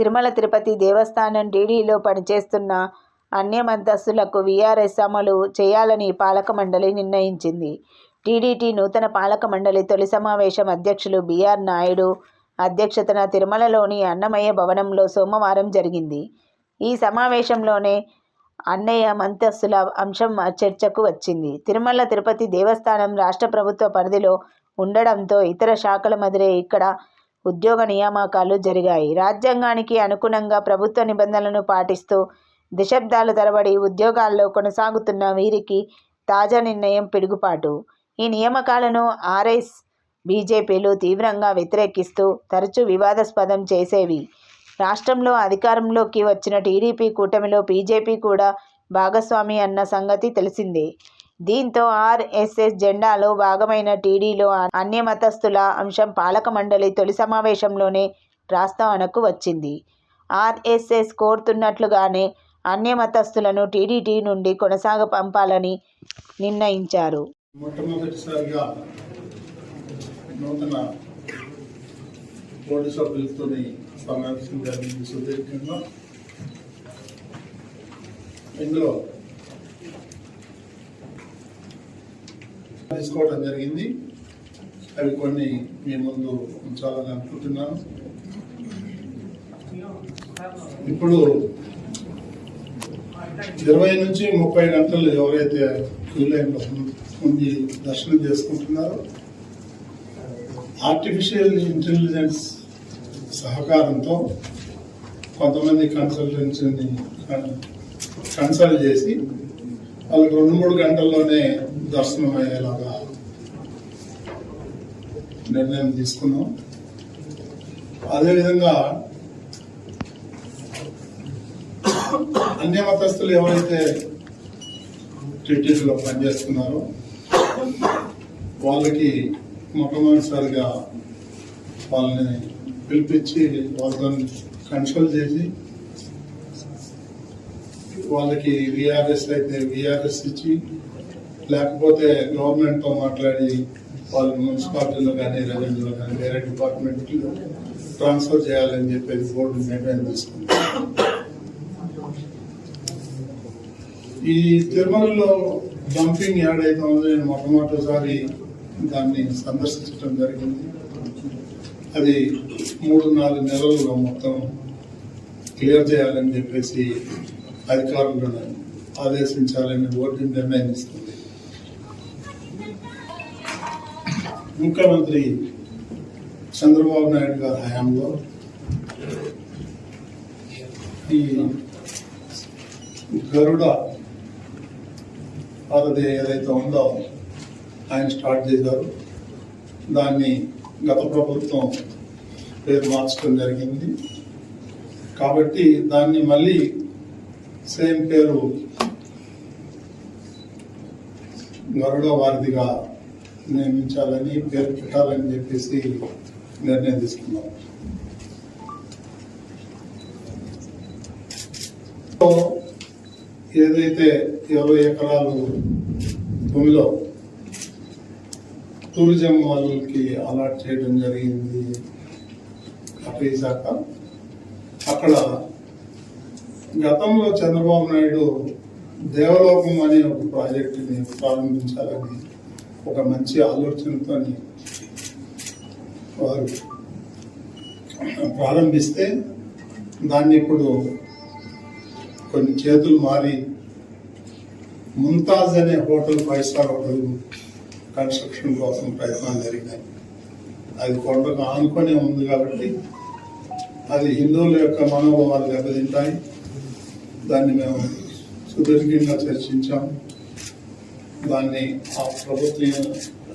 తిరుమల తిరుపతి దేవస్థానం టీడీలో పనిచేస్తున్న అన్యమంతస్తులకు వీఆర్ఎస్ అమలు చేయాలని పాలక మండలి నిర్ణయించింది. టీడీటీ నూతన పాలక మండలి తొలి సమావేశం అధ్యక్షులు బీఆర్ నాయుడు అధ్యక్షతన తిరుమలలోని అన్నమయ్య భవనంలో సోమవారం జరిగింది. ఈ సమావేశంలోనే అన్నయ్య మంతస్తుల అంశం చర్చకు వచ్చింది. తిరుమల తిరుపతి దేవస్థానం రాష్ట్ర ప్రభుత్వ పరిధిలో ఉండడంతో ఇతర శాఖల మాదిరే ఇక్కడ ఉద్యోగ నియామకాలు జరిగాయి. రాజ్యాంగానికి అనుగుణంగా ప్రభుత్వ నిబంధనలను పాటిస్తూ దశాబ్దాల తరబడి ఉద్యోగాల్లో కొనసాగుతున్న వీరికి తాజా నిర్ణయం పిడుగుపాటు. ఈ నియామకాలను ఆర్ఎస్, బీజేపీలు తీవ్రంగా వ్యతిరేకిస్తూ తరచూ వివాదాస్పదం చేసేవి. రాష్ట్రంలో అధికారంలోకి వచ్చిన టీడీపీ కూటమిలో బీజేపీ కూడా భాగస్వామి అన్న సంగతి తెలిసిందే. దీంతో ఆర్ఎస్ఎస్ జెండాలో భాగమైన టీడీలో అన్యమతస్థుల అంశం పాలక మండలి తొలి సమావేశంలోనే ప్రస్తావనకు వచ్చింది. ఆర్ఎస్ఎస్ కోరుతున్నట్లుగానే అన్యమతస్థులను టీడీటీ నుండి కొనసాగపంపాలని నిర్ణయించారు. మొట్టమొదటిసారిగా నూతన బోర్డు సభ్యులతో సమావేశం జరిగింది సుదీర్ఘంగా ఇందులో తీసుకోవడం జరిగింది. అవి కొన్ని మీ ముందు ఉంచాలని అనుకుంటున్నాను. ఇప్పుడు ఇరవై నుంచి ముప్పై గంటలు ఎవరైతే క్యూ లైన్లో ఉండి దర్శనం చేసుకుంటున్నారో ఆర్టిఫిషియల్ ఇంటెలిజెన్స్ సహకారంతో కొంతమంది కన్సల్టెన్సీని కన్సల్ట్ చేసి వాళ్ళకి రెండు మూడు గంటల్లోనే దర్శనం అయ్యేలాగా నిర్ణయం తీసుకున్నాం. అదేవిధంగా అన్య మతస్థులు ఎవరైతే టీటీడీలో పనిచేస్తున్నారో వాళ్ళకి మొట్టమొదటిసారిగా వాళ్ళని పిలిపించి వాళ్ళతో కన్సల్ట్ చేసి వాళ్ళకి విఆర్ఎస్ అయితే విఆర్ఎస్ ఇచ్చి లేకపోతే గవర్నమెంట్తో మాట్లాడి వాళ్ళు మున్సిపాలిటీలో కానీ రెవెన్యూలో కానీ వేరే డిపార్ట్మెంట్లో ట్రాన్స్ఫర్ చేయాలని చెప్పేసి బోర్డు నిర్ణయం తీసుకుంది ఈ తిరుమలలో డంపింగ్ యాడ్ అయితే ఉందో నేను మొట్టమొదటిసారి దాన్ని సందర్శించడం జరిగింది. అది మూడు నాలుగు నెలలుగా మొత్తం క్లియర్ చేయాలని చెప్పేసి అధికారులను ఆదేశించాలని బోర్డు నిర్ణయిస్తుంది ముఖ్యమంత్రి చంద్రబాబు నాయుడు గారి హయాంలో ఈ గరుడ అది ఏదైతే ఉందో ఆయన స్టార్ట్ చేశారు. దాన్ని గత ప్రభుత్వం పేరు మార్చడం జరిగింది. కాబట్టి దాన్ని మళ్ళీ సేమ్ పేరు గరుడ వారిదిగా నియమించాలని పేరు పెట్టాలని చెప్పేసి నిర్ణయం తీసుకున్నాం. ఏదైతే ఇరవై ఎకరాలు భూమిలో టూరిజం వాళ్ళకి అలాట్ చేయడం జరిగింది అటవీ శాఖ అక్కడ గతంలో చంద్రబాబు నాయుడు దేవలోకం అనే ఒక ప్రాజెక్టుని ప్రారంభించాలని ఒక మంచి ఆలోచనతో వారు ప్రారంభిస్తే దాన్ని ఇప్పుడు కొన్ని చేతులు మారి ముంతాజ్ అనే hotel five star hotel construction కోసం ప్రయత్నాలు జరిగినాయి. అది కొండకు ఆనుకొని ఉంది కాబట్టి అది హిందువుల యొక్క మనోభావాలు దెబ్బతింటాయి. దాన్ని మేము సుదీర్ఘంగా చర్చించాం. దాన్ని ఆ ప్రభుత్వం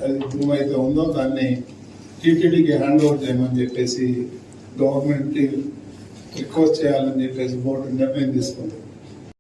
అది భూమి అయితే ఉందో దాన్ని టీటీడీకి హ్యాండ్ ఓవర్ చేయమని చెప్పేసి గవర్నమెంట్కి రిక్వెస్ట్ చేయాలని చెప్పేసి బోర్డు నిర్ణయం తీసుకుంది.